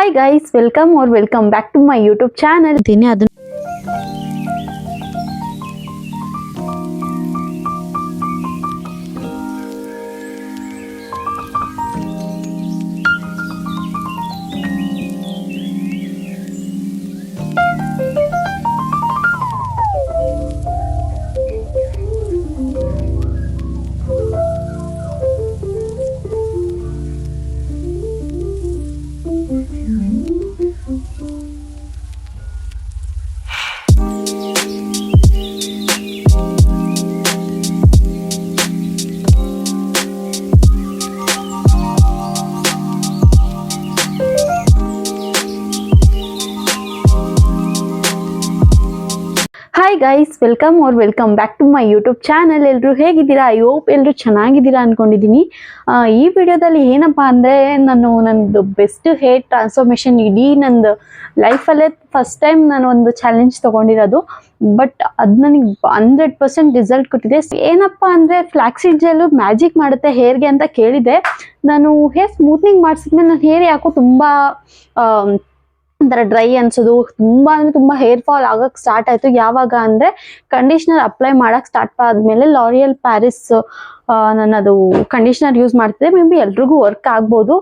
Hi guys welcome or welcome back to my YouTube channel ಇದ್ದೀನಿ ಅದನ್ನ guys welcome or welcome back to my YouTube channel ಎಲ್ಲರೂ ಹೇಗಿದ್ದೀರಾ? I hope ಎಲ್ಲರೂ ಚೆನ್ನಾಗಿದ್ದೀರಾ ಅಂದ್ಕೊಂಡಿದ್ದೀನಿ ಈ ವಿಡಿಯೋದಲ್ಲಿ ಏನಪ್ಪ ಅಂದರೆ ನಾನು ನನ್ನದು ಬೆಸ್ಟ್ ಹೇರ್ ಟ್ರಾನ್ಸ್ಫಾರ್ಮೇಷನ್ ಇಡೀ ನಂದು ಲೈಫಲ್ಲೇ ಫಸ್ಟ್ ಟೈಮ್ ನಾನು ಒಂದು ಚಾಲೆಂಜ್ ತೊಗೊಂಡಿರೋದು. ಬಟ್ ಅದು ನನಗೆ ಹಂಡ್ರೆಡ್ ಪರ್ಸೆಂಟ್ ರಿಸಲ್ಟ್ ಕೊಟ್ಟಿದೆ. ಏನಪ್ಪ ಅಂದರೆ ಫ್ಲಾಕ್ಸಿಡ್ ಜೆಲ್ಲು ಮ್ಯಾಜಿಕ್ ಮಾಡುತ್ತೆ ಹೇರ್ಗೆ ಅಂತ ಕೇಳಿದೆ. ನಾನು ಹೇರ್ ಸ್ಮೂತ್ನಿಂಗ್ ಮಾಡಿಸಿದ್ಮೇಲೆ ನನ್ನ ಹೇರ್ ಯಾಕೋ ತುಂಬ ಒಂಥರ ಡ್ರೈ ಅನ್ಸೋದು. ತುಂಬಾ ಅಂದ್ರೆ ತುಂಬಾ ಹೇರ್ ಫಾಲ್ ಆಗಕ್ ಸ್ಟಾರ್ಟ್ ಆಯ್ತು. ಯಾವಾಗ ಅಂದ್ರೆ ಕಂಡೀಷನರ್ ಅಪ್ಲೈ ಮಾಡಕ್ ಸ್ಟಾರ್ಟ್ ಆದ್ಮೇಲೆ ಲಾರಿಯಲ್ ಪ್ಯಾರಿಸ್ ನನ್ನದು ಕಂಡೀಷನರ್ ಯೂಸ್ ಮಾಡ್ತಿದ್ದೆ. ಮೇ ಬಿ ಎಲ್ರಿಗೂ ವರ್ಕ್ ಆಗ್ಬೋದು.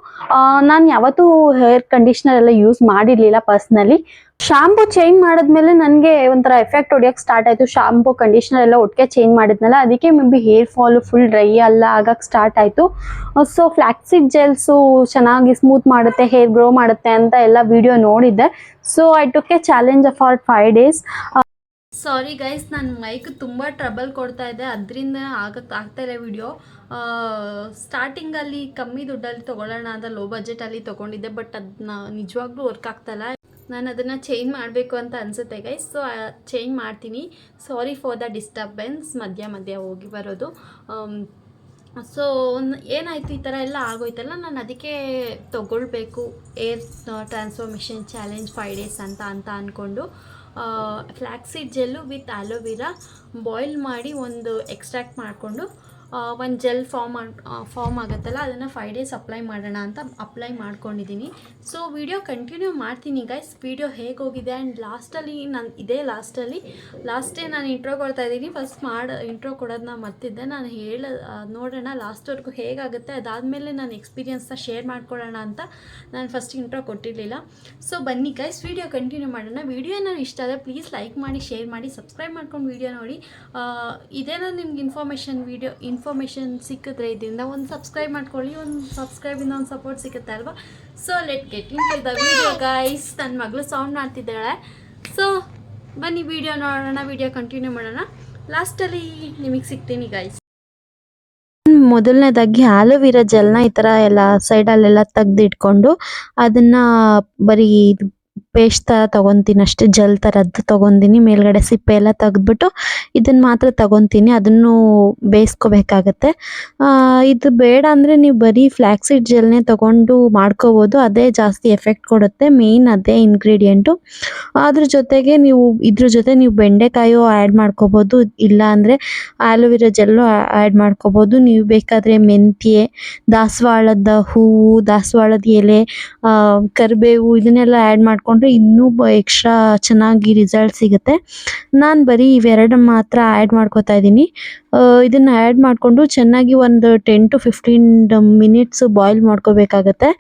ನಾನು ಯಾವತ್ತೂ ಹೇರ್ ಕಂಡೀಷನರ್ ಎಲ್ಲ ಯೂಸ್ ಮಾಡಿರಲಿಲ್ಲ ಪರ್ಸ್ನಲಿ ಶಾಂಪು ಚೇಂಜ್ ಮಾಡಿದ್ಮೇಲೆ ನನಗೆ ಒಂಥರ ಎಫೆಕ್ಟ್ ಹೊಡಿಯೋಕೆ ಸ್ಟಾರ್ಟ್ ಆಯಿತು. ಶಾಂಪು ಕಂಡೀಷನರ್ ಎಲ್ಲ ಒಟ್ಟಿಗೆ ಚೇಂಜ್ ಮಾಡಿದ್ನಲ್ಲ, ಅದಕ್ಕೆ maybe hair fall full dry ಎಲ್ಲ ಆಗಕ್ಕೆ ಸ್ಟಾರ್ಟ್ ಆಯಿತು. ಸೊ ಫ್ಲ್ಯಾಕ್ಸಿಡ್ ಜೆಲ್ಸು ಚೆನ್ನಾಗಿ ಸ್ಮೂತ್ ಮಾಡುತ್ತೆ ಹೇರ್ ಗ್ರೋ ಮಾಡುತ್ತೆ ಅಂತ ಎಲ್ಲ ವಿಡಿಯೋ ನೋಡಿದ್ದೆ. So I took a challenge for five days sorry guys ನಾನು ಮೈಕ್ ತುಂಬ ಟ್ರಬಲ್ ಕೊಡ್ತಾ ಇದೆ. ಅದರಿಂದ ಆಗಕ್ಕೆ ಆಗ್ತಾ ಇಲ್ಲ ವಿಡಿಯೋ ಸ್ಟಾರ್ಟಿಂಗಲ್ಲಿ ಕಮ್ಮಿ ದುಡ್ಡಲ್ಲಿ ತೊಗೊಳ್ಳೋಣ ಅಂತ ಲೋ ಬಜೆಟಲ್ಲಿ ತೊಗೊಂಡಿದ್ದೆ ಬಟ್ ಅದನ್ನ ನಿಜವಾಗ್ಲೂ ವರ್ಕ್ ಆಗ್ತಾಯಿಲ್ಲ ನಾನು ಅದನ್ನು ಚೇಂಜ್ ಮಾಡಬೇಕು ಅಂತ ಅನಿಸುತ್ತೆ ಗೈಸ್ ಸೊ ಚೇಂಜ್ ಮಾಡ್ತೀನಿ. ಸಾರಿ ಫಾರ್ ದ ಡಿಸ್ಟರ್ಬೆನ್ಸ್ ಮಧ್ಯ ಮಧ್ಯ ಹೋಗಿ ಬರೋದು. ಸೊ ಏನಾಯಿತು ಈ ಥರ ಎಲ್ಲ ಆಗೋಯ್ತಲ್ಲ? ನಾನು ಅದಕ್ಕೆ ತೊಗೊಳ್ಬೇಕು. Hair transformation challenge five days ಅಂತ ಅಂತ ಅಂದ್ಕೊಂಡು flaxseed gel with aloe vera boil ಮಾಡಿ ಒಂದು ಎಕ್ಸ್ಟ್ರಾಕ್ಟ್ ಮಾಡಿಕೊಂಡು ಒಂದು ಜೆಲ್ ಫಾರ್ಮ್ ಫಾರ್ಮ್ ಆಗುತ್ತಲ್ಲ, ಅದನ್ನು ಫೈವ್ ಡೇಸ್ ಅಪ್ಲೈ ಮಾಡೋಣ ಅಂತ ಅಪ್ಲೈ ಮಾಡ್ಕೊಂಡಿದ್ದೀನಿ ಸೊ ವಿಡಿಯೋ ಕಂಟಿನ್ಯೂ ಮಾಡ್ತೀನಿ ಗೈಸ್ ವಿಡಿಯೋ ಹೇಗೆ ಹೋಗಿದೆ ಆ್ಯಂಡ್ ಲಾಸ್ಟಲ್ಲಿ ನಾನು, ಇದೇ ಲಾಸ್ಟಲ್ಲಿ ಲಾಸ್ಟೇ ನಾನು ಇಂಟ್ರೋ ಕೊಡ್ತಾ ಇದ್ದೀನಿ ಫಸ್ಟ್ ಮಾಡಿ ಇಂಟ್ರೋ ಕೊಡೋದನ್ನ ಮರ್ತಿದ್ದೆ. ನಾನು ಹೇಳ ನೋಡೋಣ ಲಾಸ್ಟ್ವರೆಗೂ ಹೇಗಾಗುತ್ತೆ. ಅದಾದಮೇಲೆ ನಾನು ಎಕ್ಸ್ಪೀರಿಯನ್ಸ್ನ ಶೇರ್ ಮಾಡ್ಕೊಳ್ಳೋಣ ಅಂತ ನಾನು ಫಸ್ಟ್ ಇಂಟ್ರೋ ಕೊಟ್ಟಿರಲಿಲ್ಲ. ಸೊ ಬನ್ನಿ ಗೈಸ್ ವಿಡಿಯೋ ಕಂಟಿನ್ಯೂ ಮಾಡೋಣ. ವಿಡಿಯೋ ನಾನು ಇಷ್ಟ ಆದರೆ ಪ್ಲೀಸ್ ಲೈಕ್ ಮಾಡಿ ಶೇರ್ ಮಾಡಿ ಸಬ್ಸ್ಕ್ರೈಬ್ ಮಾಡ್ಕೊಂಡು ವಿಡಿಯೋ ನೋಡಿ. ಇದೆ ಇದೇನೋ ನಿಮ್ಗೆ ಇನ್ಫಾರ್ಮೇಷನ್ ವಿಡಿಯೋ ಇನ್ಫಾರ್ಮೇಷನ್ ಸಿಕ್ಕಿದ್ರೆ ಇದರಿಂದ ಒಂದು ಸಬ್ಸ್ಕ್ರೈಬ್ ಮಾಡ್ಕೊಳ್ಳಿ, ಒಂದು ಸಬ್ಸ್ಕ್ರೈಬಿಂದ ಒಂದು ಸಪೋರ್ಟ್ ಸಿಗುತ್ತೆ ಅಲ್ವಾ? So let get in the video guys ನನ್ನ ಮಗಳು ಸೌಂಡ್ ಮಾಡ್ತಿದ್ದಾಳೆ. ಸೊ ಬನ್ನಿ ವಿಡಿಯೋ ನೋಡೋಣ ವಿಡಿಯೋ ಕಂಟಿನ್ಯೂ ಮಾಡೋಣ. ಲಾಸ್ಟಲ್ಲಿ ನಿಮಗೆ ಸಿಗ್ತೀನಿ ಗೈಸ್ ಮೊದಲನೇದಾಗಿ ಆಲೋವಿರಾ ಜೆಲ್ನ ಈ ಥರ ಎಲ್ಲ ಸೈಡಲ್ಲೆಲ್ಲ ತೆಗ್ದಿಟ್ಕೊಂಡು ಅದನ್ನ ಬರೀ ಪೇಸ್ಟ್ ಥರ ತೊಗೊತೀನಿ, ಅಷ್ಟೇ ಜೆಲ್ ಥರದ್ದು ತಗೊತೀನಿ ಮೇಲ್ಗಡೆ ಸಿಪ್ಪೆ ಎಲ್ಲ ತೆಗೆದ್ಬಿಟ್ಟು ಇದನ್ನ ಮಾತ್ರ ತಗೊತೀನಿ, ಅದನ್ನು ಬೇಯಿಸ್ಕೋಬೇಕಾಗತ್ತೆ. ಇದು ಬೇಡ ಅಂದರೆ ನೀವು ಬರೀ ಜೆಲ್ ಜೆಲ್ನೇ ತಗೊಂಡು ಮಾಡ್ಕೋಬೋದು, ಅದೇ ಜಾಸ್ತಿ ಎಫೆಕ್ಟ್ ಕೊಡುತ್ತೆ ಮೇಯ್ನ್ ಅದೇ ಇಂಗ್ರೀಡಿಯೆಂಟು ಅದ್ರ ಜೊತೆಗೆ ನೀವು, ಇದ್ರ ಜೊತೆ ನೀವು ಬೆಂಡೆಕಾಯೋ ಆ್ಯಡ್ ಮಾಡ್ಕೋಬೋದು, ಇಲ್ಲ ಅಂದರೆ ಆಲೋವೆರಾ ಜೆಲ್ಲು ಆ್ಯಡ್ ಮಾಡ್ಕೋಬೋದು, ನೀವು ಬೇಕಾದರೆ ಮೆಂತ್ಯೆ, ದಾಸವಾಳದ ಹೂವು, ದಾಸವಾಳದ ಎಲೆ ಕರಿಬೇವು, ಇದನ್ನೆಲ್ಲ ಆ್ಯಡ್ ಮಾಡಿಕೊಂಡ್ರೆ ಇನ್ನೂ ಎಕ್ಸ್ಟ್ರಾ ಚೆನ್ನಾಗಿ ರಿಸಲ್ಟ್ ಸಿಗುತ್ತೆ. ನಾನು ಬರೀ ಇವೆರಡು ಮಾತ್ರ ಆ್ಯಡ್ ಮಾಡ್ಕೋತಾ ಇದ್ದೀನಿ. ಇದನ್ನು ಆ್ಯಡ್ ಮಾಡಿಕೊಂಡು ಚೆನ್ನಾಗಿ ಒಂದು ten to fifteen minutes boil ಮಾಡ್ಕೋಬೇಕಾಗತ್ತೆ.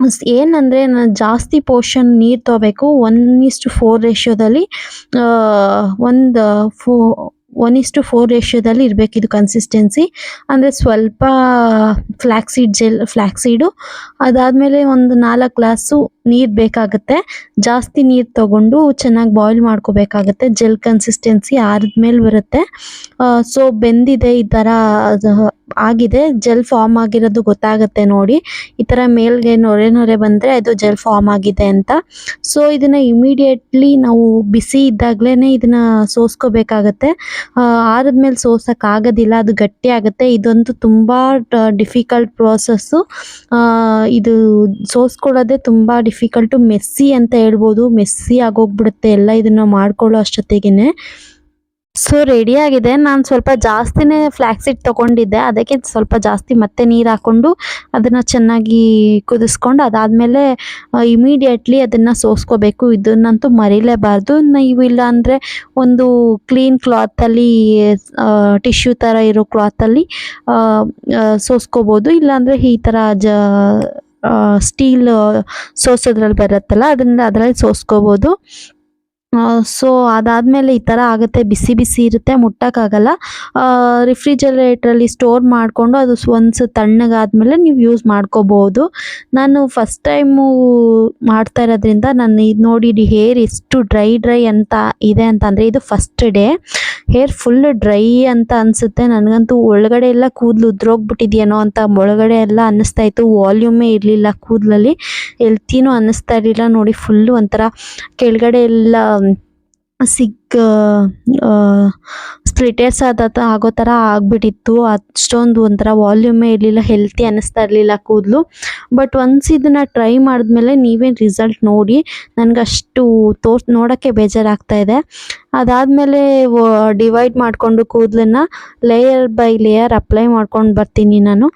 ಏನಂದರೆ ಏನಂದ್ರೆ ನಾನು ಜಾಸ್ತಿ ಪೋರ್ಷನ್ ನೀರು ತಗೋಬೇಕು. ಒನ್ ಇಸ್ಟು ಫೋರ್ ರೇಷ್ಯೋದಲ್ಲಿ ಒಂದು ಫೋ ಒನ್ ಇಷ್ಟು ಫೋರ್ ರೇಷ್ಯೋದಲ್ಲಿ ಇರಬೇಕು ಇದು ಕನ್ಸಿಸ್ಟೆನ್ಸಿ ಅಂದರೆ ಸ್ವಲ್ಪ ಫ್ಲ್ಯಾಕ್ಸೀಡ್ ಜೆಲ್ ಫ್ಲ್ಯಾಕ್ಸೀಡು ಅದಾದಮೇಲೆ ಒಂದು ನಾಲ್ಕು ಗ್ಲಾಸು ನೀರು ಬೇಕಾಗುತ್ತೆ. ಜಾಸ್ತಿ ನೀರು ತಗೊಂಡು ಚೆನ್ನಾಗಿ ಬಾಯ್ಲ್ ಮಾಡ್ಕೋಬೇಕಾಗತ್ತೆ. ಜೆಲ್ ಕನ್ಸಿಸ್ಟೆನ್ಸಿ ಆರಿದ್ಮೇಲೆ ಬರುತ್ತೆ. ಸೊ ಬೆಂದಿದೆ ಈ ಥರ ಆಗಿದೆ. ಜೆಲ್ ಫಾರ್ಮ್ ಆಗಿರೋದು ಗೊತ್ತಾಗುತ್ತೆ ನೋಡಿ. ಈ ಥರ ಮೇಲ್ಗೆ ನೊರೆ ನೊರೆ ಬಂದರೆ ಅದು ಜೆಲ್ ಫಾರ್ಮ್ ಆಗಿದೆ ಅಂತ. ಸೊ ಇದನ್ನು ಇಮಿಡಿಯೇಟ್ಲಿ ನಾವು ಬಿಸಿ ಇದ್ದಾಗಲೇ ಇದನ್ನು ಸೋಸ್ಕೋಬೇಕಾಗತ್ತೆ. ಸೋಸಕ್ ಸೋಸೋಕ್ಕಾಗೋದಿಲ್ಲ ಅದು ಗಟ್ಟಿ ಆಗುತ್ತೆ. ಇದಂತೂ ತುಂಬ ಡಿಫಿಕಲ್ಟ್ ಪ್ರೋಸೆಸ್ಸು ಇದು ಸೋಸ್ಕೊಳ್ಳೋದೇ ತುಂಬ ಡಿಫಿಕಲ್ಟು ಮೆಸ್ಸಿ ಅಂತ ಹೇಳ್ಬೋದು. ಮೆಸ್ಸಿ ಆಗೋಗ್ಬಿಡುತ್ತೆ ಎಲ್ಲ ಇದನ್ನು ಮಾಡ್ಕೊಳ್ಳೋ ಅಷ್ಟೊತ್ತಿಗೆ ಸೊ ರೆಡಿ ಆಗಿದೆ. ನಾನು ಸ್ವಲ್ಪ ಜಾಸ್ತಿನೇ ಫ್ಲ್ಯಾಕ್ಸಿಟ್ ತೊಗೊಂಡಿದ್ದೆ. ಅದಕ್ಕೆ ಸ್ವಲ್ಪ ಜಾಸ್ತಿ ಮತ್ತೆ ನೀರು ಹಾಕ್ಕೊಂಡು ಅದನ್ನು ಚೆನ್ನಾಗಿ ಕುದಿಸ್ಕೊಂಡು ಅದಾದಮೇಲೆ ಇಮಿಡಿಯೇಟ್ಲಿ ಅದನ್ನು ಸೋಸ್ಕೋಬೇಕು. ಇದನ್ನಂತೂ ಮರಿಲೇಬಾರ್ದು. ನೀವು ಇಲ್ಲ ಅಂದರೆ ಒಂದು ಕ್ಲೀನ್ ಕ್ಲಾತಲ್ಲಿ ಟಿಶ್ಯೂ ಥರ ಇರೋ ಕ್ಲಾತಲ್ಲಿ ಸೋಸ್ಕೋಬೋದು. ಇಲ್ಲಾಂದರೆ ಈ ಥರ ಜ ಸ್ಟೀಲ್ ಸೋಸೋದ್ರಲ್ಲಿ ಬರುತ್ತಲ್ಲ ಅದರಿಂದ ಅದರಲ್ಲಿ ಸೋಸ್ಕೋಬೋದು. ಸೊ ಅದಾದಮೇಲೆ ಈ ಥರ ಆಗುತ್ತೆ. ಬಿಸಿ ಬಿಸಿ ಇರುತ್ತೆ, ಮುಟ್ಟೋಕ್ಕಾಗಲ್ಲ. ರಿಫ್ರಿಜರೇಟ್ರಲ್ಲಿ ಸ್ಟೋರ್ ಮಾಡಿಕೊಂಡು ಅದು ಒಂದು ತಣ್ಣಗಾದಮೇಲೆ ನೀವು ಯೂಸ್ ಮಾಡ್ಕೋಬೋದು. ನಾನು ಫಸ್ಟ್ ಟೈಮು ಮಾಡ್ತಾ ಇರೋದ್ರಿಂದ ನಾನು ಇದು ನೋಡಿ ಹೇರ್ ಎಷ್ಟು ಡ್ರೈ ಡ್ರೈ ಅಂತ ಇದೆ ಅಂತ ಅಂದರೆ ಇದು first day hair full dry ಅಂತ ಅನ್ಸುತ್ತೆ. ನನಗಂತೂ ಒಳಗಡೆ ಎಲ್ಲ ಕೂದಲು ಉದ್ರೋಗ್ಬಿಟ್ಟಿದೆಯೇನೋ ಅಂತ ಒಳಗಡೆ ಎಲ್ಲ ಅನ್ನಿಸ್ತಾ ಇತ್ತು. ವಾಲ್ಯೂಮೇ ಇರಲಿಲ್ಲ ಕೂದಲಲ್ಲಿ. ಎಲ್ತಿನೂ ಅನ್ನಿಸ್ತಾ ಇರಲಿಲ್ಲ. ನೋಡಿ ಫುಲ್ಲು ಒಂಥರ ಕೆಳಗಡೆ ಎಲ್ಲ ಸಿಗ್ ಸ್ಪ್ಲಿಟೇರ್ಸ್ ಆದ ಆಗೋ ಥರ ಆಗಿಬಿಟ್ಟಿತ್ತು. ಅಷ್ಟೊಂದು ಒಂಥರ ವಾಲ್ಯೂಮೇ ಇರಲಿಲ್ಲ ಹೆಲ್ತಿ ಅನ್ನಿಸ್ತಾ ಇರಲಿಲ್ಲ ಕೂದಲು. ಬಟ್ ಒನ್ಸ್ ಇದನ್ನು ಟ್ರೈ ಮಾಡಿದ್ಮೇಲೆ ನೀವೇನು ರಿಸಲ್ಟ್ ನೋಡಿ ನನಗಷ್ಟು ತೋರ್ಸ್, ನೋಡೋಕ್ಕೆ ಬೇಜಾರಾಗ್ತಾ ಇದೆ. ಅದಾದಮೇಲೆ ಡಿವೈಡ್ ಮಾಡಿಕೊಂಡು ಕೂದಲನ್ನ ಲೇಯರ್ ಬೈ ಲೇಯರ್ ಅಪ್ಲೈ ಮಾಡ್ಕೊಂಡು ಬರ್ತೀನಿ ನಾನು.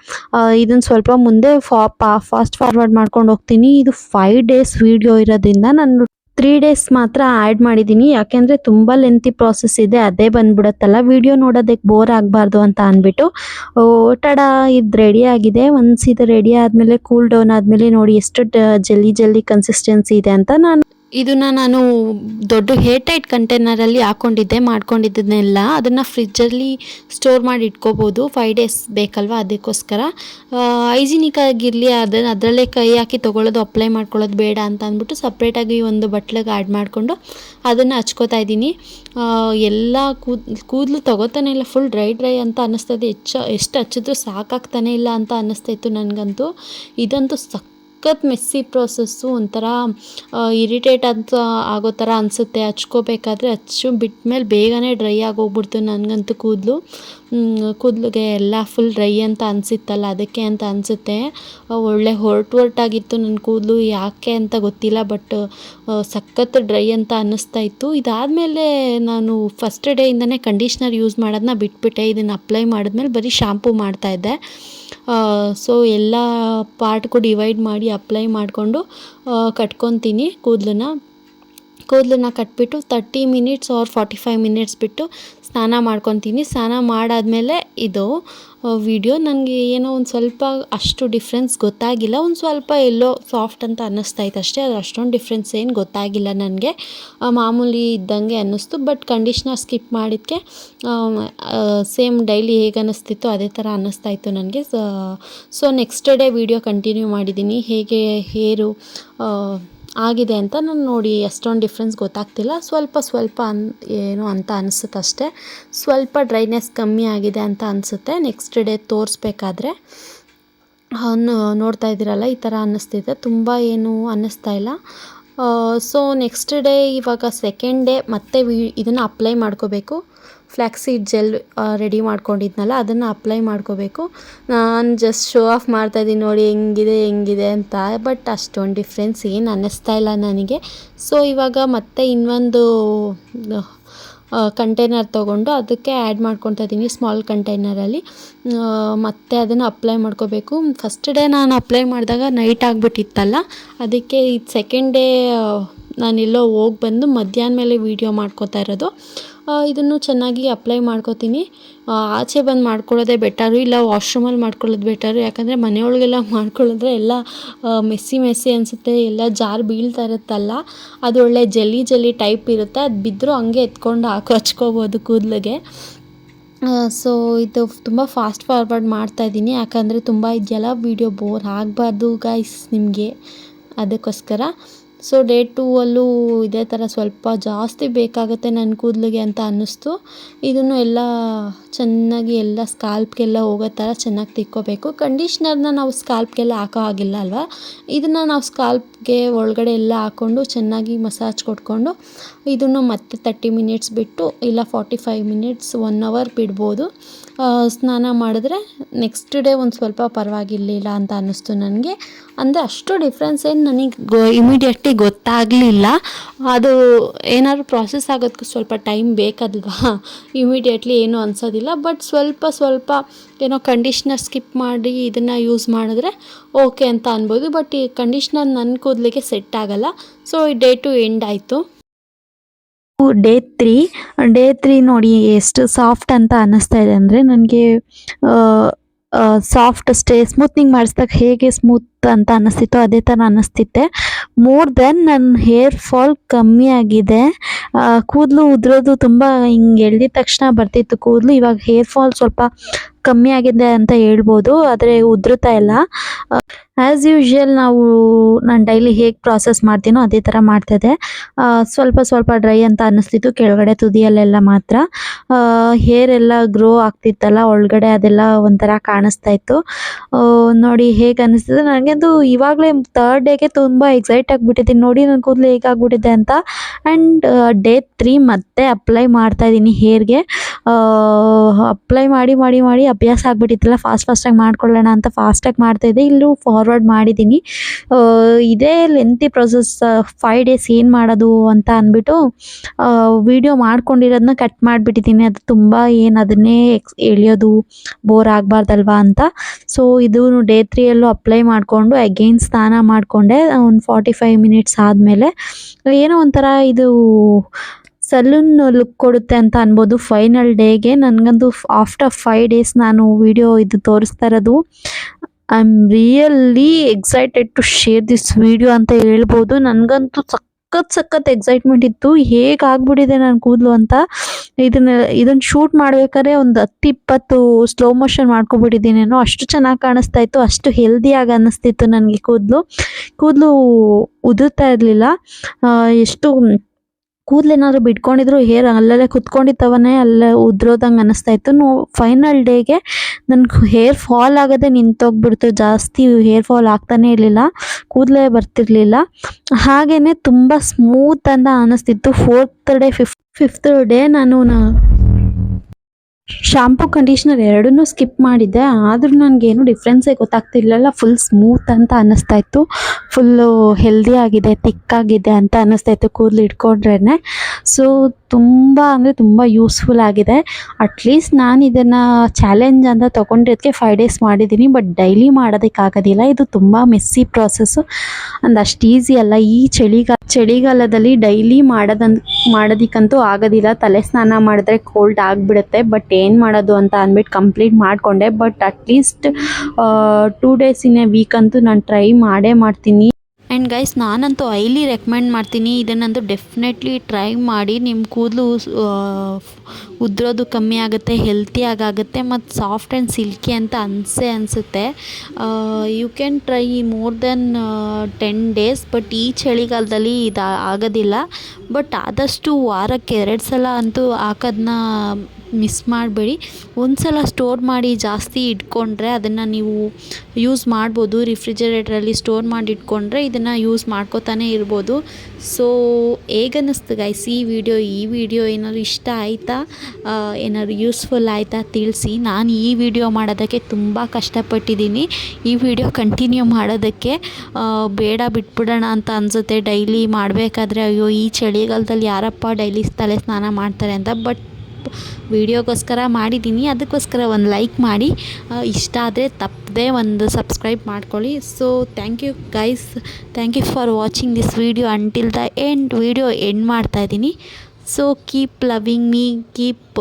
ಇದನ್ನು ಸ್ವಲ್ಪ ಮುಂದೆ ಫಾ ಫಾಸ್ಟ್ ಫಾರ್ವರ್ಡ್ ಮಾಡ್ಕೊಂಡು ಹೋಗ್ತೀನಿ. ಇದು ಫೈವ್ ಡೇಸ್ ವೀಡಿಯೋ ಇರೋದ್ರಿಂದ ನಾನು ತ್ರೀ ಡೇಸ್ ಮಾತ್ರ ಆ್ಯಡ್ ಮಾಡಿದ್ದೀನಿ ಯಾಕೆಂದರೆ ತುಂಬ ಲೆಂತಿ ಪ್ರಾಸೆಸ್ ಇದೆ. ಅದೇ ಬಂದ್ಬಿಡುತ್ತಲ್ಲ. ವಿಡಿಯೋ ನೋಡೋದಕ್ಕೆ ಬೋರ್ ಆಗಬಾರ್ದು ಅಂತ ಅಂದ್ಬಿಟ್ಟು, ಓ ಟಡ ಇದು ರೆಡಿ ಆಗಿದೆ. ಒನ್ಸ್ ಇದು ರೆಡಿ ಆದಮೇಲೆ ಕೂಲ್ ಡೌನ್ ಆದಮೇಲೆ ನೋಡಿ, ಎಷ್ಟು ಜಲ್ದಿ ಜಲ್ದಿ ಕನ್ಸಿಸ್ಟೆನ್ಸಿ ಇದೆ ಅಂತ ನಾನು ಇದನ್ನ ನಾನು ದೊಡ್ಡ ಹೇರ್ ಟೈಟ್ ಕಂಟೈನರಲ್ಲಿ ಹಾಕೊಂಡಿದ್ದೆ, ಮಾಡ್ಕೊಂಡಿದ್ದನ್ನೆಲ್ಲ ಅದನ್ನು ಫ್ರಿಜ್ಜಲ್ಲಿ ಸ್ಟೋರ್ ಮಾಡಿ ಇಟ್ಕೋಬೋದು. ಫೈವ್ ಡೇಸ್ ಬೇಕಲ್ವಾ ಅದಕ್ಕೋಸ್ಕರ. ಹೈಜಿನಿಕ್ ಆಗಿರಲಿ ಅದನ್ನು ಅದರಲ್ಲೇ ಕೈ ಹಾಕಿ ತೊಗೊಳ್ಳೋದು ಅಪ್ಲೈ ಮಾಡ್ಕೊಳ್ಳೋದು ಬೇಡ ಅಂತ ಅಂದ್ಬಿಟ್ಟು ಸಪ್ರೇಟಾಗಿ ಒಂದು ಬಟ್ಲಿಗೆ ಆ್ಯಡ್ ಮಾಡಿಕೊಂಡು ಅದನ್ನು ಹಚ್ಕೋತಾ ಇದ್ದೀನಿ. ಎಲ್ಲ ಕೂದ್, ಕೂದಲು ತಗೋತಾನೆ ಇಲ್ಲ ಫುಲ್ ಡ್ರೈ ಡ್ರೈ ಅಂತ ಅನ್ನಿಸ್ತದೆ. ಹೆಚ್ಚು, ಎಷ್ಟು ಹಚ್ಚಿದ್ರೂ ಸಾಕಾಗ್ತಾನೆ ಇಲ್ಲ ಅಂತ ಅನ್ನಿಸ್ತಾ ಇತ್ತು ನನಗಂತೂ. ಇದಂತೂ ಸಕ್ ಸಖತ್ ಮೆಸ್ಸಿ ಪ್ರೋಸೆಸ್ಸು ಒಂಥರ ಇರಿಟೇಟ್ ಅಂತ ಆಗೋ ಥರ ಅನಿಸುತ್ತೆ. ಹಚ್ಕೋಬೇಕಾದ್ರೆ ಹಚ್ಚು, ಬಿಟ್ಮೇಲೆ ಬೇಗನೆ ಡ್ರೈ ಆಗೋಗ್ಬಿಡ್ತು ನನಗಂತೂ ಕೂದಲು. ಕೂದಲಿಗೆ ಎಲ್ಲ ಫುಲ್ ಡ್ರೈ ಅಂತ ಅನಿಸಿತ್ತಲ್ಲ, ಅದಕ್ಕೆ ಅಂತ ಅನಿಸುತ್ತೆ. ಒಳ್ಳೆ ಹೊರ್ಟು ಹೊರ್ಟಾಗಿತ್ತು ನನ್ನ ಕೂದಲು, ಯಾಕೆ ಅಂತ ಗೊತ್ತಿಲ್ಲ ಬಟ್ ಸಖತ್ ಡ್ರೈ ಅಂತ ಅನ್ನಿಸ್ತಾ ಇತ್ತು. ಇದಾದಮೇಲೆ ನಾನು ಫಸ್ಟ್ ಡೇಯಿಂದನೇ ಕಂಡೀಷ್ನರ್ ಯೂಸ್ ಮಾಡೋದನ್ನ ಬಿಟ್ಬಿಟ್ಟೆ. ಇದನ್ನು ಅಪ್ಲೈ ಮಾಡಿದ್ಮೇಲೆ ಬರೀ ಶಾಂಪೂ ಮಾಡ್ತಾಯಿದ್ದೆ ಸೊ ಎಲ್ಲ ಪಾರ್ಟ್ಗೂ ಡಿವೈಡ್ ಮಾಡಿ ಅಪ್ಲೈ ಮಾಡಿಕೊಂಡು ಕಟ್ಕೊತೀನಿ ಕೂದಲನ್ನ. ಕೂದಲನ್ನ ಕಟ್ಬಿಟ್ಟು thirty minutes or forty five minutes ಬಿಟ್ಟು ಸ್ನಾನ ಮಾಡ್ಕೊತೀನಿ. ಸ್ನಾನ ಮಾಡಾದಮೇಲೆ ಇದು ವಿಡಿಯೋ ನನಗೆ ಏನೋ ಒಂದು ಸ್ವಲ್ಪ ಅಷ್ಟು ಡಿಫ್ರೆನ್ಸ್ ಗೊತ್ತಾಗಿಲ್ಲ. ಒಂದು ಸ್ವಲ್ಪ ಎಲ್ಲೋ ಸಾಫ್ಟ್ ಅಂತ ಅನ್ನಿಸ್ತಾ ಇತ್ತು ಅಷ್ಟೇ. ಅದು ಅಷ್ಟೊಂದು ಡಿಫ್ರೆನ್ಸ್ ಏನು ಗೊತ್ತಾಗಿಲ್ಲ ನನಗೆ. ಮಾಮೂಲಿ ಇದ್ದಂಗೆ ಅನ್ನಿಸ್ತು. ಬಟ್ ಕಂಡೀಷ್ನರ್ ಸ್ಕಿಪ್ ಮಾಡಿದ್ದಕ್ಕೆ ಸೇಮ್ ಡೈಲಿ ಹೇಗೆ ಅನ್ನಿಸ್ತಿತ್ತು ಅದೇ ಥರ ಅನ್ನಿಸ್ತಾ ಇತ್ತು ನನಗೆ. So next day video continue ಮಾಡಿದ್ದೀನಿ. ಹೇಗೆ ಹೇರು ಆಗಿದೆ ಅಂತ ನಾನು ನೋಡಿ ಎಷ್ಟೊಂದು ಡಿಫ್ರೆನ್ಸ್ ಗೊತ್ತಾಗ್ತಿಲ್ಲ. ಸ್ವಲ್ಪ ಸ್ವಲ್ಪ ಅನ್, ಏನು ಅಂತ ಅನಿಸುತ್ತೆ ಅಷ್ಟೇ ಸ್ವಲ್ಪ ಡ್ರೈನೆಸ್ ಕಮ್ಮಿ ಆಗಿದೆ ಅಂತ ಅನಿಸುತ್ತೆ. ನೆಕ್ಸ್ಟ್ ಡೇ ತೋರಿಸ್ಬೇಕಾದ್ರೆ ನೋಡ್ತಾ ಇದ್ದೀರಲ್ಲ, ಈ ಥರ ಅನ್ನಿಸ್ತಿದೆ. ತುಂಬ ಏನು ಅನ್ನಿಸ್ತಾ ಇಲ್ಲ. ಸೊ ನೆಕ್ಸ್ಟ್ ಡೇ ಇವಾಗ ಸೆಕೆಂಡ್ ಡೇ ಮತ್ತೆ ವಿ ಇದನ್ನು ಅಪ್ಲೈ ಮಾಡ್ಕೋಬೇಕು. ಫ್ಲ್ಯಾಕ್ಸೀಡ್ ಜೆಲ್ ರೆಡಿ ಮಾಡ್ಕೊಂಡಿದ್ನಲ್ಲ, ಅದನ್ನು ಅಪ್ಲೈ ಮಾಡ್ಕೋಬೇಕು. ನಾನು ಜಸ್ಟ್ ಶೋ ಆಫ್ ಮಾಡ್ತಾಯಿದ್ದೀನಿ ನೋಡಿ, ಹೆಂಗಿದೆ ಹೆಂಗಿದೆ ಅಂತ ಬಟ್ ಅಷ್ಟೊಂದು ಡಿಫ್ರೆನ್ಸ್ ಏನು ಅನ್ನಿಸ್ತಾ ಇಲ್ಲ ನನಗೆ. ಸೊ ಇವಾಗ ಮತ್ತೆ ಇನ್ನೊಂದು ಕಂಟೈನರ್ ತೊಗೊಂಡು ಅದಕ್ಕೆ ಆ್ಯಡ್ ಮಾಡ್ಕೊತಾ ಇದ್ದೀನಿ ಸ್ಮಾಲ್ ಕಂಟೈನರಲ್ಲಿ ಮತ್ತೆ ಅದನ್ನು ಅಪ್ಲೈ ಮಾಡ್ಕೋಬೇಕು. ಫಸ್ಟ್ ಡೇ ನಾನು ಅಪ್ಲೈ ಮಾಡಿದಾಗ ನೈಟ್ ಆಗಿಬಿಟ್ಟಿತ್ತಲ್ಲ, ಅದಕ್ಕೆ ಇದು ಸೆಕೆಂಡ್ ಡೇ ನಾನೆಲ್ಲೋ ಹೋಗಿ ಬಂದು ಮಧ್ಯಾಹ್ನ ಮೇಲೆ ವೀಡಿಯೋ ಮಾಡ್ಕೋತಾ ಇರೋದು. ಇದನ್ನು ಚೆನ್ನಾಗಿ ಅಪ್ಲೈ ಮಾಡ್ಕೋತೀನಿ. ಆಚೆ ಬಂದು ಮಾಡ್ಕೊಳ್ಳೋದೇ ಬೆಟರು ಇಲ್ಲ ವಾಶ್ರೂಮಲ್ಲಿ ಮಾಡ್ಕೊಳ್ಳೋದು ಬೆಟರು ಯಾಕಂದರೆ ಮನೆಯೊಳಗೆಲ್ಲ ಮಾಡ್ಕೊಳ್ಳೋದ್ರೆ ಎಲ್ಲ ಮೆಸ್ಸಿ ಮೆಸ್ಸಿ ಅನಿಸುತ್ತೆ, ಎಲ್ಲ ಜಾರ್ ಬೀಳ್ತಾ ಇರುತ್ತಲ್ಲ, ಅದು ಒಳ್ಳೆ ಜಲ್ಲಿ ಜಲ್ಲಿ ಟೈಪ್ ಇರುತ್ತೆ, ಅದು ಬಿದ್ದರೂ ಹಂಗೆ ಎತ್ಕೊಂಡು ಹಾಕಿ, ಹಚ್ಕೋಬೋದು ಕೂದಲಿಗೆ. ಸೊ ಇದು ತುಂಬ ಫಾಸ್ಟ್ ಫಾರ್ವರ್ಡ್ ಮಾಡ್ತಾಯಿದ್ದೀನಿ ಯಾಕಂದರೆ ತುಂಬ ಇದೆಯಲ್ಲ ವೀಡಿಯೋ ಬೋರ್ ಆಗಬಾರ್ದು ಗೈಸ್ ನಿಮಗೆ. ಅದಕ್ಕೋಸ್ಕರ. ಸೊ ಡೇ ಟೂ ಅಲ್ಲೂ ಇದೇ ಥರ ಸ್ವಲ್ಪ ಜಾಸ್ತಿ ಬೇಕಾಗುತ್ತೆ ನನ್ನ ಕೂದಲಿಗೆ ಅಂತ ಅನ್ನಿಸ್ತು. ಇದನ್ನು ಎಲ್ಲ ಚೆನ್ನಾಗಿ ಎಲ್ಲ ಸ್ಕಾಲ್ಪ್ಗೆಲ್ಲ ಹೋಗೋ ಥರ ಚೆನ್ನಾಗಿ ತಿಕ್ಕೋಬೇಕು. ಕಂಡೀಷ್ನರ್ನ ನಾವು ಸ್ಕಾಲ್ಪ್ಗೆಲ್ಲ ಹಾಕೋ ಹಾಗಿಲ್ಲ ಅಲ್ವಾ? ಇದನ್ನು ನಾವು ಸ್ಕಾಲ್ಪ್ಗೆ ಒಳಗಡೆ ಎಲ್ಲ ಹಾಕ್ಕೊಂಡು ಚೆನ್ನಾಗಿ ಮಸಾಜ್ ಕೊಟ್ಕೊಂಡು ಇದನ್ನು ಮತ್ತೆ ತರ್ಟಿ ಮಿನಿಟ್ಸ್ ಬಿಟ್ಟು ಇಲ್ಲ forty five minutes one hour ಬಿಡ್ಬೋದು ಸ್ನಾನ ಮಾಡಿದ್ರೆ ನೆಕ್ಸ್ಟ್ ಡೇ ಒಂದು ಸ್ವಲ್ಪ ಪರವಾಗಿರಲಿಲ್ಲ ಅಂತ ಅನ್ನಿಸ್ತು ನನಗೆ. ಅಂದರೆ ಅಷ್ಟು ಡಿಫ್ರೆನ್ಸ್ ಏನು ನನಗೆ ಗೊ ಇಮಿಡಿಯೇಟ್ಲಿ ಗೊತ್ತಾಗಲಿಲ್ಲ. ಅದು ಏನಾದ್ರು ಪ್ರಾಸೆಸ್ ಆಗೋದಕ್ಕೂ ಸ್ವಲ್ಪ ಟೈಮ್ ಬೇಕಲ್ವಾ? ಇಮಿಡಿಯೇಟ್ಲಿ ಏನೂ ಅನ್ಸೋದಿಲ್ಲ. ಬಟ್ ಸ್ವಲ್ಪ ಸ್ವಲ್ಪ ಏನೋ ಕಂಡೀಷ್ನರ್ ಸ್ಕಿಪ್ ಮಾಡಿ ಇದನ್ನು ಯೂಸ್ ಮಾಡಿದ್ರೆ ಓಕೆ ಅಂತ ಅನ್ಬೋದು. ಬಟ್ ಈ ಕಂಡೀಷ್ನರ್ ನನ್ನ ಕೂದಲಿಗೆ ಸೆಟ್ ಆಗಲ್ಲ. ಸೊ ಈ ಡೇ ಟು ಎಂಡ್ ಆಯಿತು. ಡೇ ತ್ರೀ ಡೇ ತ್ರೀ ನೋಡಿ ಎಷ್ಟು ಸಾಫ್ಟ್ ಅಂತ ಅನ್ನಿಸ್ತಾ ಇದೆ ಅಂದರೆ, ನನಗೆ ಸಾಫ್ಟ್ ಸ್ಟೇ ಸ್ಮೂತ್ನಿಂಗ್ ಮಾಡಿಸಿದಾಗ ಹೇಗೆ ಸ್ಮೂತ್ ಅಂತ ಅನ್ನಿಸ್ತಿತ್ತೋ ಅದೇ ಥರ ಅನ್ನಿಸ್ತಿತ್ತೆ. ಮೋರ್ ದೆನ್ ನನ್ನ ಹೇರ್ ಫಾಲ್ ಕಮ್ಮಿ ಆಗಿದೆ. ಕೂದಲು ಉದುರೋದು ತುಂಬ ಹಿಂಗೆ ಎಳ್ದಿದ ತಕ್ಷಣ ಬರ್ತಿತ್ತು ಕೂದಲು. ಇವಾಗ ಹೇರ್ ಫಾಲ್ ಸ್ವಲ್ಪ ಕಮ್ಮಿ ಆಗಿದೆ ಅಂತ ಹೇಳ್ಬೋದು, ಆದರೆ ಉದುರುತ್ತಾ ಇಲ್ಲ. ಆ್ಯಸ್ ಯೂಶ್ವಲ್ ನಾವು ನಾನು ಡೈಲಿ ಹೇಗೆ ಪ್ರಾಸೆಸ್ ಮಾಡ್ತೀನೋ ಅದೇ ಥರ ಮಾಡ್ತಿದ್ದೆ ಸ್ವಲ್ಪ ಸ್ವಲ್ಪ ಡ್ರೈ ಅಂತ ಅನ್ನಿಸ್ತಿತ್ತು. ಕೆಳಗಡೆ ತುದಿಯಲ್ಲೆಲ್ಲ ಮಾತ್ರ. ಹೇರ್ ಎಲ್ಲ ಗ್ರೋ ಆಗ್ತಿತ್ತಲ್ಲ, ಒಳಗಡೆ ಅದೆಲ್ಲ ಒಂಥರ ಕಾಣಿಸ್ತಾ ಇತ್ತು. ನೋಡಿ ಹೇಗೆ ಅನ್ನಿಸ್ತಿದೆ. ನನಗಂತೂ ಇವಾಗಲೇ ತರ್ಡ್ ಡೇಗೆ ತುಂಬ ಎಕ್ಸೈಟ್ ಆಗಿಬಿಟ್ಟಿದ್ದೀನಿ. ನೋಡಿ ನನ್ನ ಕೂದಲು ಹೇಗಾಗ್ಬಿಟ್ಟಿದೆ ಅಂತ. ಆ್ಯಂಡ್ ಡೇ ತ್ರೀ ಮತ್ತೆ ಅಪ್ಲೈ ಮಾಡ್ತಾ ಇದ್ದೀನಿ ಹೇರ್ಗೆ ಅಪ್ಲೈ ಮಾಡಿ ಮಾಡಿ ಮಾಡಿ ಅಭ್ಯಾಸ ಆಗಿಬಿಟ್ಟಿತ್ತಲ್ಲ ಫಾಸ್ಟ್ ಫಾಸ್ಟಾಗಿ ಮಾಡ್ಕೊಳ್ಳೋಣ ಅಂತ ಫಾಸ್ಟಾಗಿ ಮಾಡ್ತಾಯಿದ್ದೆ ಇಲ್ಲೂ ಫಾರ್ವರ್ಡ್ ಮಾಡಿದ್ದೀನಿ. ಇದೇ ಲೆಂತಿ ಪ್ರೊಸೆಸ್ ಫೈವ್ ಡೇಸ್ ಏನು ಮಾಡೋದು ಅಂತ ಅಂದ್ಬಿಟ್ಟು ವಿಡಿಯೋ ಮಾಡ್ಕೊಂಡಿರೋದನ್ನ ಕಟ್ ಮಾಡಿಬಿಟ್ಟಿದ್ದೀನಿ. ಅದು ತುಂಬ ಏನು ಅದನ್ನೇ ಎಕ್ಸ್ ಎಳಿಯೋದು ಬೋರ್ ಆಗಬಾರ್ದಲ್ವಾ ಅಂತ. ಸೊ ಇದು ಡೇ ತ್ರೀಯಲ್ಲೂ ಅಪ್ಲೈ ಮಾಡಿಕೊಂಡು ಅಗೈನ್ ಸ್ನಾನ ಮಾಡಿಕೊಂಡೆ, ಒಂದು ಫಾರ್ಟಿ ಫೈವ್ ಮಿನಿಟ್ಸ್ ಆದಮೇಲೆ. ಏನೋ ಒಂಥರ ಇದು ಸಲೂನ್ ಲುಕ್ ಕೊಡುತ್ತೆ ಅಂತ ಅನ್ಬೋದು. ಫೈನಲ್ ಡೇಗೆ ನನಗಂತೂ ಆಫ್ಟರ್ ಫೈವ್ ಡೇಸ್ ನಾನು ವಿಡಿಯೋ ಇದು ತೋರಿಸ್ತಾ ಇರೋದು. I am really excited to share this video ಅಂತ ಹೇಳ್ಬೋದು. ನನಗಂತೂ ಸಖತ್ ಸಖತ್ ಎಕ್ಸೈಟ್ಮೆಂಟ್ ಇತ್ತು. ಹೇಗೆ ಆಗ್ಬಿಟ್ಟಿದೆ ನನ್ನ ಕೂದಲು ಅಂತ. ಇದನ್ನ ಇದನ್ನ ಶೂಟ್ ಮಾಡ್ಬೇಕಾದ್ರೆ ಒಂದು ಹತ್ತು ಇಪ್ಪತ್ತು ಸ್ಲೋ ಮೋಷನ್ ಮಾಡ್ಕೊಬಿಟ್ಟಿದ್ದೀನೇನೋ. ಅಷ್ಟು ಚೆನ್ನಾಗಿ ಕಾಣಿಸ್ತಾ ಇತ್ತು. ಅಷ್ಟು ಹೆಲ್ದಿಯಾಗಿ ಅನ್ನಿಸ್ತಿತ್ತು ನನಗೆ ಕೂದಲು. ಕೂದಲು ಉದುರ್ತಾ ಇರಲಿಲ್ಲ. ಎಷ್ಟು ಕೂದಲೇನಾದ್ರು ಬಿಟ್ಕೊಂಡಿದ್ರು, ಹೇರ್ ಅಲ್ಲಲ್ಲೇ ಕುತ್ಕೊಂಡಿತ್ತವನೇ ಅಲ್ಲೇ ಉದ್ರೋದಂಗೆ ಅನ್ನಿಸ್ತಾ ಇತ್ತು. ನೋ ಫೈನಲ್ ಡೇಗೆ ನನ್ನ ಹೇರ್ ಫಾಲ್ ಆಗೋದೇ ನಿಂತೋಗ್ಬಿಡ್ತು. ಜಾಸ್ತಿ ಹೇರ್ ಫಾಲ್ ಆಗ್ತಾನೇ ಇರಲಿಲ್ಲ, ಕೂದಲೇ ಬರ್ತಿರ್ಲಿಲ್ಲ. ಹಾಗೆಯೇ ತುಂಬ ಸ್ಮೂತ್ ಅಂತ ಅನ್ನಿಸ್ತಿತ್ತು fourth day fifth fifth day ನಾನು ಶಾಂಪು ಕಂಡೀಷ್ನರ್ ಎರಡನ್ನೂ ಸ್ಕಿಪ್ ಮಾಡಿದ್ದೆ. ಆದರೂ ನನಗೇನು ಡಿಫ್ರೆನ್ಸೇ ಗೊತ್ತಾಗ್ತಿರ್ಲಿಲ್ಲ. ಫುಲ್ ಸ್ಮೂತ್ ಅಂತ ಅನ್ನಿಸ್ತಾ ಇತ್ತು ಫುಲ್ಲು ಹೆಲ್ದಿ ಆಗಿದೆ ತಿಕ್ಕಾಗಿದೆ ಅಂತ ಅನ್ನಿಸ್ತಾ ಇತ್ತು ಕೂದಲು ಇಟ್ಕೊಂಡ್ರೇ ಸೊ ತುಂಬ ಅಂದರೆ ತುಂಬ ಯೂಸ್ಫುಲ್ ಆಗಿದೆ. ಅಟ್ಲೀಸ್ಟ್ ನಾನು ಇದನ್ನು ಚಾಲೆಂಜ್ ಅಂತ ತೊಗೊಂಡಿದ್ದಕ್ಕೆ ಫೈವ್ ಡೇಸ್ ಮಾಡಿದ್ದೀನಿ ಬಟ್ ಡೈಲಿ ಮಾಡೋದಕ್ಕಾಗೋದಿಲ್ಲ. ಇದು ತುಂಬ ಮೆಸ್ಸಿ ಪ್ರಾಸೆಸ್ಸು ಅಂದ್ ಅಷ್ಟು ಈಸಿ ಅಲ್ಲ. ಈ ಚಳಿಗಾಲ, ಚಳಿಗಾಲದಲ್ಲಿ ಡೈಲಿ ಮಾಡೋದಂತ ಮಾಡೋದಕ್ಕಂತೂ ಆಗೋದಿಲ್ಲ. ತಲೆ ಸ್ನಾನ ಮಾಡಿದ್ರೆ ಕೋಲ್ಡ್ ಆಗಿಬಿಡುತ್ತೆ ಬಟ್ ಏನು ಮಾಡೋದು ಅಂತ ಅಂದ್ಬಿಟ್ಟು ಕಂಪ್ಲೀಟ್ ಮಾಡಿಕೊಂಡೆ but at least two days in a week ಅಂತೂ ನಾನು ಟ್ರೈ ಮಾಡೇ ಮಾಡ್ತೀನಿ. ಆ್ಯಂಡ್ ಗೈಸ್ ನಾನಂತೂ ಐಲಿ ರೆಕಮೆಂಡ್ ಮಾಡ್ತೀನಿ. ಇದನ್ನಂತೂ ಡೆಫಿನೆಟ್ಲಿ ಟ್ರೈ ಮಾಡಿ ನಿಮ್ಮ ಕೂದಲು ಉದ್ರೋದು ಕಮ್ಮಿ ಆಗುತ್ತೆ ಹೆಲ್ತಿಯಾಗಿ ಆಗುತ್ತೆ ಮತ್ತು ಸಾಫ್ಟ್ ಆ್ಯಂಡ್ ಸಿಲ್ಕಿ ಅಂತ ಅನಿಸೆ ಅನಿಸುತ್ತೆ. You can try more then ten days but ಈ ಚಳಿಗಾಲದಲ್ಲಿ ಇದು ಆಗೋದಿಲ್ಲ. ಬಟ್ ಆದಷ್ಟು ವಾರಕ್ಕೆ ಎರಡು ಸಲ ಅಂತೂ ಹಾಕೋದನ್ನ ಮಿಸ್ ಮಾಡಬೇಡಿ. ಒಂದು ಸಲ ಸ್ಟೋರ್ ಮಾಡಿ ಜಾಸ್ತಿ ಇಟ್ಕೊಂಡ್ರೆ ಅದನ್ನು ನೀವು ಯೂಸ್ ಮಾಡ್ಬೋದು. ರಿಫ್ರಿಜರೇಟ್ರಲ್ಲಿ ಸ್ಟೋರ್ ಮಾಡಿ ಇಟ್ಕೊಂಡ್ರೆ ಇದನ್ನು ಯೂಸ್ ಮಾಡ್ಕೋತಾನೆ ಇರ್ಬೋದು. ಸೊ ಹೇಗನ್ನಿಸ್ತು ಗಾಯ್ಸ್ ಈ ವಿಡಿಯೋ ಈ ವಿಡಿಯೋ ಏನಾದ್ರು ಇಷ್ಟ ಆಯಿತಾ? ಏನಾದ್ರು ಯೂಸ್ಫುಲ್ ಆಯಿತಾ ತಿಳಿಸಿ. ನಾನು ಈ ವಿಡಿಯೋ ಮಾಡೋದಕ್ಕೆ ತುಂಬ ಕಷ್ಟಪಟ್ಟಿದ್ದೀನಿ. ಈ ವಿಡಿಯೋ ಕಂಟಿನ್ಯೂ ಮಾಡೋದಕ್ಕೆ ಬೇಡ ಬಿಟ್ಬಿಡೋಣ ಅಂತ ಅನಿಸುತ್ತೆ. ಡೈಲಿ ಮಾಡಬೇಕಾದ್ರೆ ಅಯ್ಯೋ, ಈ ಚಳಿಗಾಲದಲ್ಲಿ ಯಾರಪ್ಪ ಡೈಲಿ ತಲೆ ಸ್ನಾನ ಮಾಡ್ತಾರೆ ಅಂತ. ಬಟ್ ವಿಡಿಯೋಗೋಸ್ಕರ ಮಾಡಿದ್ದೀನಿ. ಅದಕ್ಕೋಸ್ಕರ ಒಂದು ಲೈಕ್ ಮಾಡಿ. ಇಷ್ಟ ಆದರೆ ತಪ್ಪದೆ ಒಂದು ಸಬ್ಸ್ಕ್ರೈಬ್ ಮಾಡ್ಕೊಳ್ಳಿ. So thank you guys thank you for watching this video until the end video end ಮಾಡ್ತಾ ಇದ್ದೀನಿ. So keep loving me keep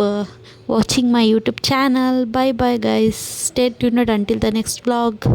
watching my YouTube channel bye bye guys stay tuned until the next vlog